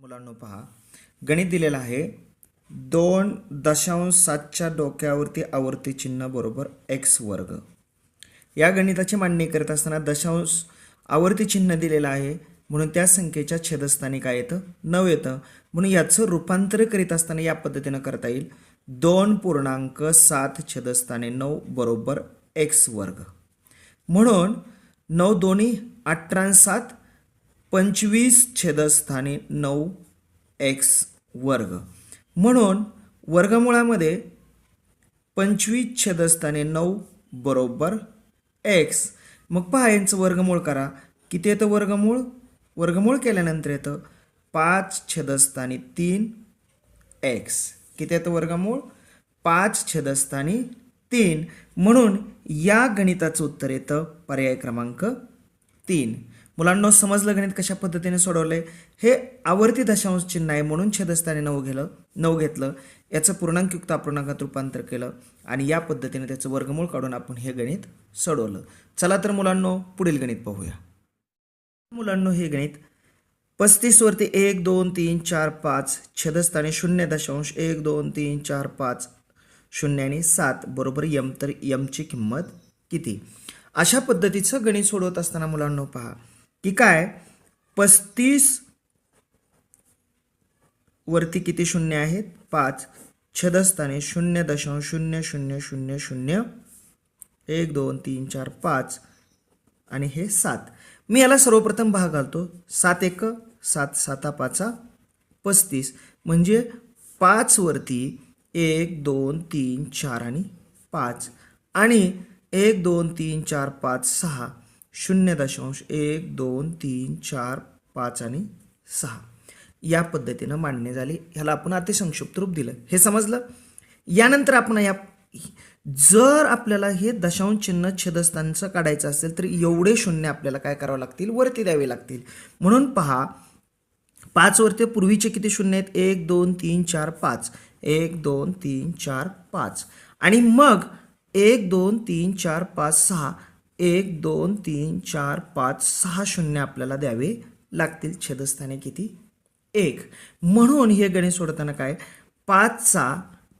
मुलांनो पहा. गणित दिलेलं आहे. दोन दशांश सातच्या डोक्यावरती आवर्ती चिन्ह बरोबर एक्स वर्ग. या गणिताची मांडणी करत असताना दशांश आवर्ती चिन्ह दिलेलं आहे. म्हणून त्या संख्येच्या छेदस्थानी काय येतं? नऊ येतं. म्हणून याचं रूपांतर करीत असताना या पद्धतीनं करता येईल. दोन पूर्णांक सात छेदस्थाने नऊ बरोबर एक्स वर्ग. म्हणून नऊ दोन्ही अठरा सात पंचवीस छेदस्थानी नऊ एक्स वर्ग. म्हणून वर्गमुळामध्ये पंचवीस छेदस्थानी नऊ बरोबर एक्स मग पहा यांचं वर्गमूळ करा. किती येतं वर्गमूळ? वर्गमूळ केल्यानंतर येतं पाच छेदस्थानी तीन एक्स किती येतं वर्गमूळ? पाच छेदस्थानी तीन. म्हणून या गणिताचं उत्तर येतं पर्याय क्रमांक तीन. मुलांना समजलं गणित कशा पद्धतीने सोडवलंय हे आवर्ती दशांश चिन्ह आहे म्हणून छेदस्थाने नऊ घेलं नऊ घेतलं. याचं पूर्णांकयुक्त अपूर्णांकात रूपांतर केलं आणि या पद्धतीने त्याचं वर्गमूळ काढून आपण हे गणित सोडवलं. चला तर मुलांनो पुढील गणित पाहूया. मुलांनो हे गणित पस्तीस वरती एक दोन तीन चार पाच छेदस्थाने शून्य दशांश एक दोन तीन चार पाच शून्य आणि सात बरोबर यम तर यमची किंमत किती? अशा पद्धतीचं गणित सोडवत असताना मुलांनो पहा. की काय? पस्तीस वरती किती शून्य आहेत? पाच. छदस्थाने शून्य दशांश शून्य शून्य शून्य शून्य. एक दोन तीन चार पाच. आणि हे सात. मी याला सर्वप्रथम भाग घालतो. सात एक सात साता पाचा. पस्तीस. म्हणजे पाचवरती एक दोन तीन चार आणि पाच. आणि एक दोन तीन चार पाच सहा. शून्य दशांश एक दोन तीन चार पाच आणि सहा. या पद्धतीनं मांडणी झाली. ह्याला आपण अतिसंक्षिप्त रूप दिलं. हे समजलं? यानंतर आपण या जर आपल्याला हे दशांश चिन्ह छेदस्थानचं काढायचं असेल तर एवढे शून्य आपल्याला काय करावं लागतील? वरती द्यावे लागतील. म्हणून पहा पाच वरती पूर्वीचे किती शून्य आहेत? एक दोन तीन चार पाच. एक दोन तीन चार पाच. आणि मग एक दोन तीन चार पाच सहा. एक दोन तीन चार पाच सहा शून्य आपल्याला द्यावे लागतील. छेदस्थाने किती? एक. म्हणून हे गणित सोडताना काय? पाचचा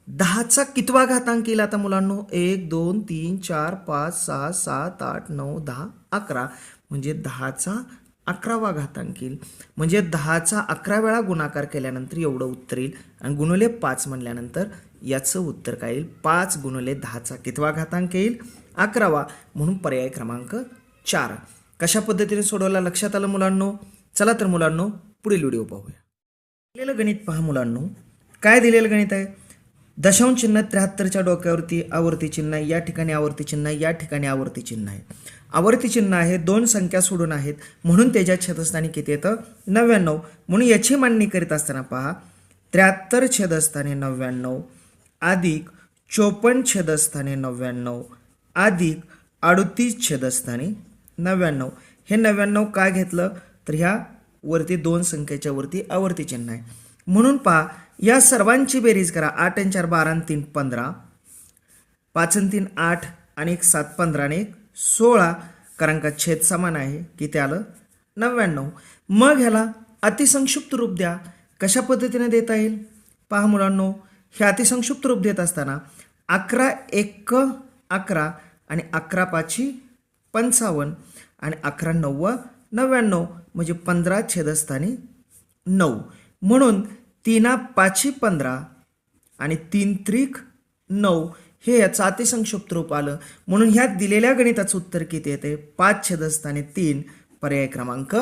दहाचा कितवा घातांक येईल आता मुलांनो? एक दोन तीन चार पाच सहा सात आठ नऊ दहा अकरा. म्हणजे दहाचा अकरावा घातांक येईल म्हणजे दहाचा अकरा वेळा गुणाकार केल्यानंतर एवढं उत्तर येईल. आणि गुणुले पाच म्हणल्यानंतर याचं उत्तर काय येईल? पाच गुणुले दहाचा कितवा घातांक येईल? अकरावा म्हणून पर्याय क्रमांक चार. कशा पद्धतीने सोडवला लक्षात आलं मुलांनो? चला तर मुलांनो पुढील व्हिडिओ पाहूया. दिलेलं गणित पहा मुलांनो. काय दिलेलं गणित आहे? दशांश चिन्ह त्र्याहत्तरच्या डोक्यावरती आवर्ती चिन्ह आहे. या ठिकाणी आवर्ती चिन्ह आहे. या ठिकाणी आवर्ती चिन्ह आहे. आवर्ती चिन्ह आहे. दोन संख्या सोडून आहेत. म्हणून त्याच्या छेदस्थानी किती येतं? नव्याण्णव. म्हणून याची मांडणी करीत असताना पहा. त्र्याहत्तर छेदस्थाने नव्याण्णव अधिक चोपन्न छेदस्थाने नव्याण्णव अधिक अडतीस छेदस्थानी नव्याण्णव. हे नव्याण्णव काय घेतलं? तर ह्या वरती दोन संख्येच्या वरती आवर्ती चिन्ह आहे. म्हणून पहा या सर्वांची बेरीज करा. आठ आणि चार बारा आणि तीन पंधरा. पाच आणि तीन आठ आणि एक सात पंधरा आणि एक सोळा. कारण का छेद समान आहे किती आलं? नव्याण्णव. मग ह्याला अतिसंक्षिप्त रूप द्या. कशा पद्धतीने देता येईल? पहा मुलांनो हे अतिसंक्षिप्त रूप देत असताना अकरा एक अकरा आणि अकरा पाची पंचावन्न आणि अकरा नव्व नव्याण्णव म्हणजे पंधरा छेदस्थानी नऊ. म्हणून तीना पाची पंधरा आणि तीन त्रिक नऊ हे याचं अतिसंक्षिप्त रूप आलं. म्हणून ह्या दिलेल्या गणिताचं उत्तर किती येते? पाच छेदस्थाने तीन पर्याय क्रमांक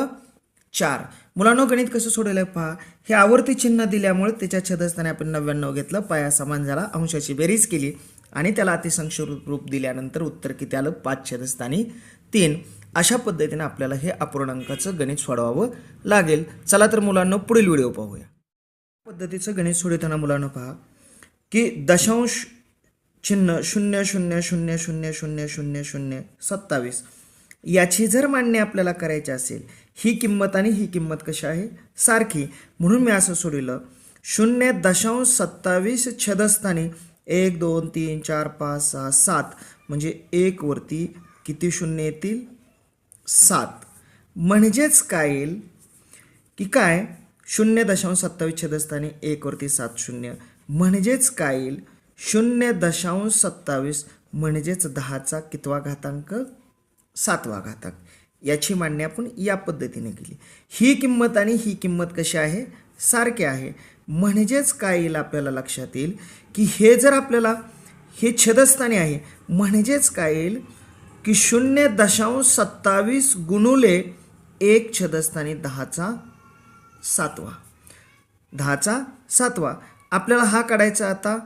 चार. मुलांनो गणित कसं सोडवलं पहा. हे आवर्ती चिन्ह दिल्यामुळे त्याच्या छेदस्थाने आपण नव्याण्णव घेतलं. पाया समान झाला. अंशाची बेरीज केली. आणि त्याला अतिसंक्षिप्त रूप दिल्यानंतर उत्तर किती आलं? पाच छेदस्थानी तीन. अशा पद्धतीने आपल्याला हे अपूर्णांकाचं गणित सोडवावं लागेल. चला तर मुलांना पुढील व्हिडिओ पाहूया. पद्धतीचं गणित सोडवताना मुलांना पहा की दशांश चिन्ह शून्य शून्य शून्य शून्य शून्य शून्य शून्य सत्तावीस. याची जर मांडणी आपल्याला करायची असेल ही किंमत आणि ही किंमत कशी आहे? सारखी. म्हणून मी असं सोडवलं शून्य दशांश सत्तावीस छेदस्थानी एक दोन तीन चार पाच सहा सात. म्हणजे एकवरती किती शून्य येतील? सात. म्हणजेच काय येईल? की काय? शून्य दशांश सत्तावीस छेदस्थानी एकवरती सात शून्य. म्हणजेच काय येईल? शून्य दशांश सत्तावीस म्हणजेच दहाचा कितवा घातांक? सातवा घातांक. याची मांडणी आपण या पद्धतीने केली. ही किंमत आणि ही किंमत कशी आहे? सारखी आहे. म्हणजेच काय येईल आपल्याला लक्षात येईल? की हे जर आपल्याला हे छेदस्थानी आहे म्हणजेच काय येईल? की शून्य दशांश सत्तावीस गुणुले एक छेदस्थानी दहाचा सातवा. दहाचा सातवा. आपल्याला हा काढायचा आता.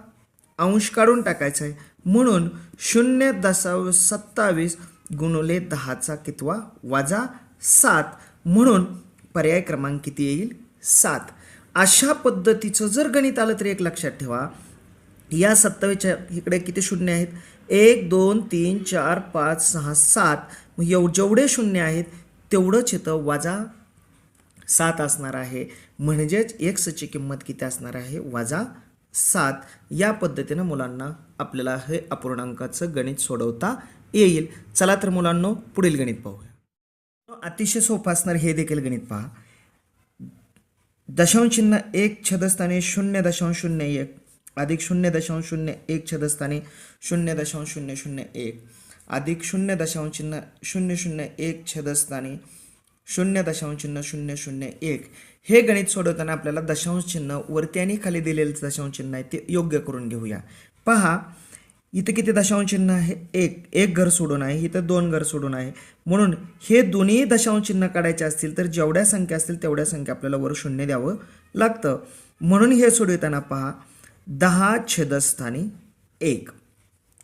अंश काढून टाकायचा आहे. म्हणून शून्य दशांश सत्तावीस गुणुले दहाचा कितवा? वाजा सात. म्हणून पर्याय क्रमांक किती येईल? सात. अशा पद्धतीचं जर गणित आलं तर एक लक्षात ठेवा. या सत्तावीसच्या इकडे किती शून्य आहेत? एक दोन तीन चार पाच सहा सात. एव जेवढे शून्य आहेत तेवढंच इथं वाजा सात असणार आहे. म्हणजेच एक्सची किंमत किती असणार आहे? वाजा सात. या पद्धतीनं मुलांना आपल्याला हे अपूर्णांकाचं गणित सोडवता येईल. चला तर मुलांनो पुढील गणित पाहूया. अतिशय सोपं असणार हे देखील गणित पहा. दशांश चिन्ह एक छदस्थानी शून्य दशांश शून्य एक. अधिक शून्य दशांश शून्य एक छदस्थानी शून्य दशांश शून्य शून्य एक. अधिक शून्य दशांश चिन्ह शून्य शून्य एक छदस्थानी शून्य दशांश चिन्ह शून्य शून्य एक. हे गणित सोडवताना आपल्याला दशांश चिन्ह वरती आणि खाली दिलेलं दशांश चिन्ह आहे ते योग्य करून घेऊया. पहा इथं किती दशांश चिन्ह आहे? एक. एक घर सोडून आहे. इथं दोन घर सोडून आहे. म्हणून हे दोन्ही दशांश चिन्ह काढायचे असतील तर जेवढ्या संख्या असतील तेवढ्या संख्या आपल्याला वर शून्य द्यावं लागतं. म्हणून हे सोडवताना पहा. दहा छेदस्थानी एक.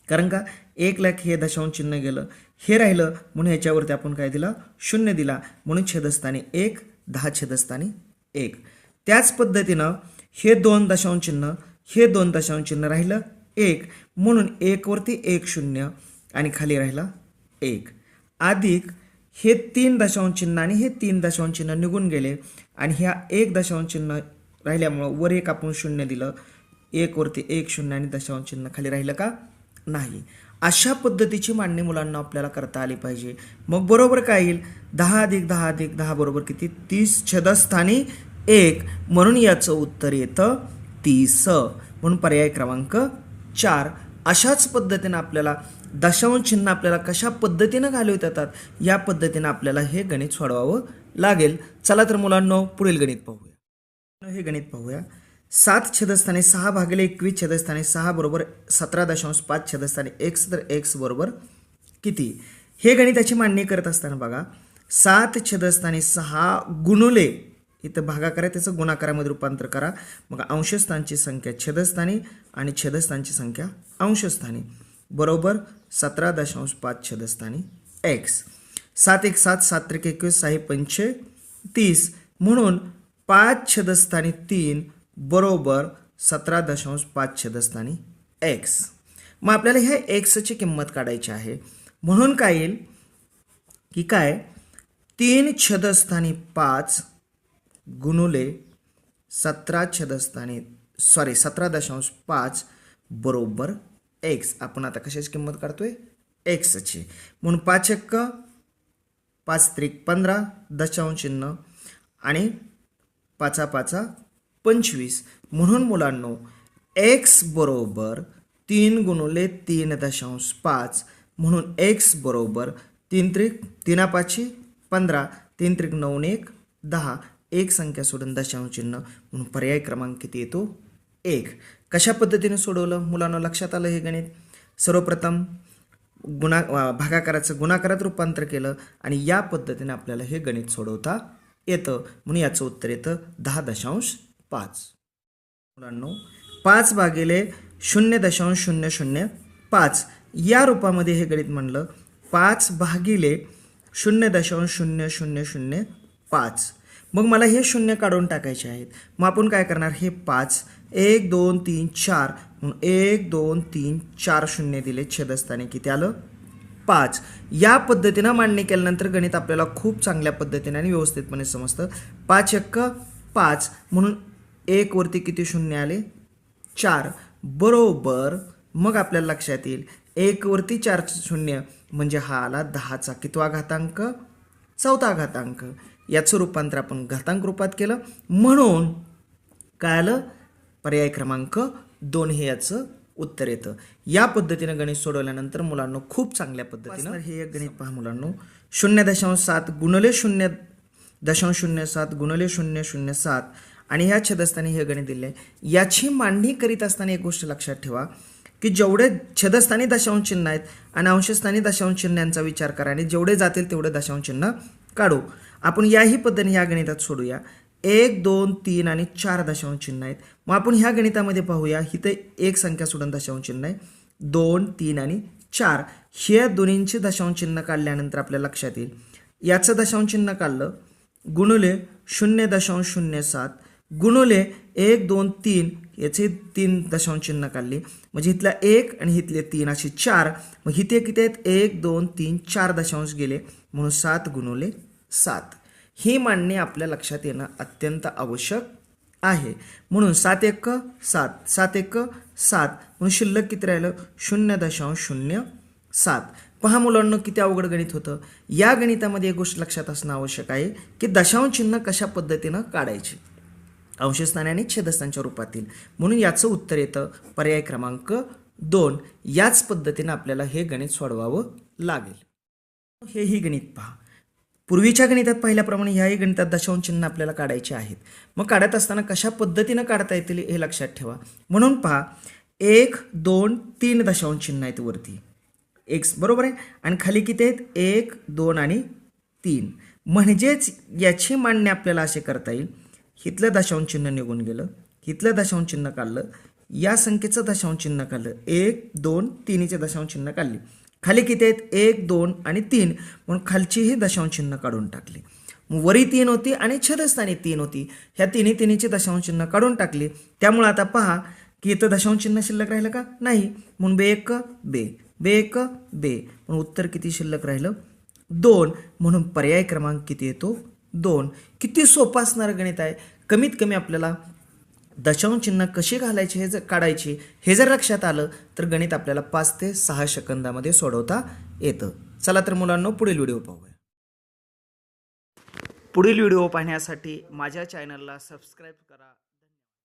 कारण का? एक लाख हे दशांश चिन्ह गेलं. हे राहिलं. म्हणून ह्याच्यावरती आपण काय दिला? शून्य दिला. म्हणून छेदस्थानी एक दहा छेदस्थानी एक. त्याच पद्धतीनं हे दोन दशांश चिन्ह हे दोन दशांश चिन्ह राहिलं. एक. म्हणून एकवरती एक शून्य आणि खाली राहिला एक. अधिक हे तीन दशांश चिन्ह आणि हे तीन दशांश चिन्ह निघून गेले आणि ह्या एक दशांश चिन्ह राहिल्यामुळं वर एक आपण शून्य दिलं. एकवरती एक शून्य आणि दशांश चिन्ह खाली राहिलं का? नाही. अशा पद्धतीची मांडणी मुलांना आपल्याला करता आली पाहिजे. मग बरोबर काय येईल? दहा अधिक दहा अधिक दहा बरोबर किती? तीस छदस्थानी एक. म्हणून याचं उत्तर येतं तीस. म्हणून पर्याय क्रमांक चार अशाच पद्धतीनं आपल्याला दशांश चिन्ह आपल्याला कशा पद्धतीनं घालवत येतात या पद्धतीनं आपल्याला हे गणित सोडवावं लागेल. चला तर मुलांनो पुढील गणित पाहूया. हे गणित पाहूया. सात छेदस्थानी सहा भागिले एकवीस छेदस्थानी सहा बरोबर सतरा दशांश पाच छेदस्थानी एक्स तर एक्स बरोबर किती? हे गणिताची मांडणी करत असताना बघा सात छेदस्थानी सहा गुणुले इथं भागाकार त्याचं गुणाकारामध्ये रूपांतर करा. मग अंशस्थानची संख्या छेदस्थानी आणि छेदस्थानची संख्या अंशस्थानी. बरोबर सतरा दशांश पाच छेदस्थानी. एक्स सात एक सात सात त्रिक एकवीस सहा पंचे तीस. म्हणून पाच छेदस्थानी तीन बरोबर सतरा दशांश पाच छेदस्थानी एक्स मग आपल्याला ह्या एक्सची किंमत काढायची आहे. म्हणून काय येईल? की काय? तीन छेदस्थानी पाच गुणुले सतरा छेदस्थानी सॉरी सतरा दशांश पाच बरोबर एक्स आपण आता कशाची किंमत काढतोय? एक्सची म्हणून पाच एक्क पाच त्रिक पंधरा दशांश चिन्ह आणि पाचा पाचा पंचवीस. म्हणून मुलांनो एक्स बरोबर तीन गुणुले तीन दशांश पाच. म्हणून एक्स बरोबर तीन त्रिक तीना पाचशे पंधरा. तीन त्रिक नऊ एक दहा. एक संख्या सोडून दशांश चिन्ह. म्हणून पर्याय क्रमांक किती येतो? एक. कशा पद्धतीने सोडवलं? मुलांना लक्षात आलं हे गणित? सर्वप्रथम गुणा भागाकाराचं गुणाकारात रूपांतर केलं आणि या पद्धतीने आपल्याला हे गणित सोडवता येतं. म्हणून याचं उत्तर येतं दहा दशांश पाच. मुलांनो पाच भागिले शून्य दशांश शून्य शून्य पाच. या रूपामध्ये हे गणित म्हणलं पाच भागिले शून्य दशांश शून्य शून्य शून्य पाच. मग मला हे शून्य काढून टाकायचे आहेत. मग आपण काय करणार? हे पाच एक दोन तीन चार. म्हणून एक दोन तीन चार शून्य दिले. छेदस्थानी किती आलं? पाच. या पद्धतीनं मांडणी केल्यानंतर गणित आपल्याला खूप चांगल्या पद्धतीने आणि व्यवस्थितपणे समजतं. पाच एक्क पाच. म्हणून एकवरती किती शून्य आले? चार. बरोबर. मग आपल्याला लक्षात येईल. एकवरती चार शून्य. म्हणजे हा आला दहाचा कितवा घातांक? चौथा घातांक. याचं रूपांतर आपण घातांक रूपात केलं. म्हणून काय आलं? पर्याय क्रमांक दोन हे याचं उत्तर येतं. या पद्धतीनं गणित सोडवल्यानंतर मुलांना खूप चांगल्या पद्धतीनं हे एक गणित पहा मुलांना. शून्य दशांश सात गुणले शून्य दशांश शून्य सात गुणले शून्य शून्य सात. आणि ह्या छेदस्थानी हे गणित दिले याची मांडणी करीत असताना एक गोष्ट लक्षात ठेवा की जेवढे छेदस्थानी दशांश चिन्ह आहेत आणि अंशस्थानी दशांश चिन्हांचा विचार करा आणि जेवढे जातील तेवढे दशांश चिन्ह काढू. आपण याही पद्धतीने ह्या गणितात सोडूया. एक दोन तीन आणि चार दशांश चिन्ह आहेत. मग आपण ह्या गणितामध्ये पाहूया इथे एक संख्या सोडून दशांश चिन्ह आहे. दोन तीन आणि चार. हे दोन्हींचे दशांश चिन्ह काढल्यानंतर आपल्या लक्षात येईल. याचं दशांश चिन्ह काढलं. गुणुले शून्य दशांश शून्य सात. गुणुले एक दोन तीन. याचे तीन दशांश चिन्ह काढले. म्हणजे इथला एक आणि इथले तीन असे चार. मग इथे किती आहेत? एक दोन तीन चार दशांश गेले. म्हणून सात गुणुले सात. ही मांडणे आपल्या लक्षात येणं अत्यंत आवश्यक आहे. म्हणून सात एक सात सात एक सात म्हणून शिल्लक किती राहिलं? शून्य दशांश शून्य सात. पहा मुलांना किती अवघड गणित होतं. या गणितामध्ये एक गोष्ट लक्षात असणं आवश्यक आहे की दशांश चिन्ह कशा पद्धतीनं काढायचे? अंशस्थाने आणि छेदस्थानच्या रूपातील. म्हणून याचं उत्तर येतं पर्याय क्रमांक दोन. याच पद्धतीनं आपल्याला हे गणित सोडवावं लागेल. हेही गणित पहा. पूर्वीच्या गणितात पाहिल्याप्रमाणे ह्याही गणितात दशांश चिन्ह आपल्याला काढायचे आहेत. मग काढत असताना कशा पद्धतीनं काढता येतील हे लक्षात ठेवा. म्हणून पहा एक दोन तीन दशांश चिन्ह आहेत वरती. एक्स बरोबर आहे? आणि खाली किती आहेत? एक दोन आणि तीन. म्हणजेच याची मांडणी आपल्याला असे करता येईल हिथलं दशांश चिन्ह निघून गेलं हिथलं दशांश चिन्ह काढलं या संख्येचं दशांश चिन्ह काढलं. एक दोन तिन्हीचे दशांश चिन्ह काढली. खाली किती आहेत? एक दोन आणि तीन. म्हणून खालचीही दशांशचिन्ह काढून टाकली. मग वरी तीन होती आणि छेदस्थानी तीन होती. ह्या तिन्ही तिन्हीचे दशांशचिन्ह काढून टाकली. त्यामुळे आता पहा की इथं दशांशचिन्ह शिल्लक राहिलं का? नाही. म्हणून बे एक बे. बे एक बे. म्हणून उत्तर किती शिल्लक राहिलं? दोन. म्हणून पर्याय क्रमांक किती येतो? दोन. किती सोपं असणारं गणित आहे. कमीत कमी आपल्याला दशांश चिन्ह कशी घालायची हे जर काढायची हे जर लक्षात आलं तर गणित आपल्याला पाच ते सहा सेकंदामध्ये सोडवता येतं. चला तर मुलांना पुढील व्हिडिओ पाहूया. पुढील व्हिडिओ पाहण्यासाठी माझ्या चॅनलला सबस्क्राईब करा.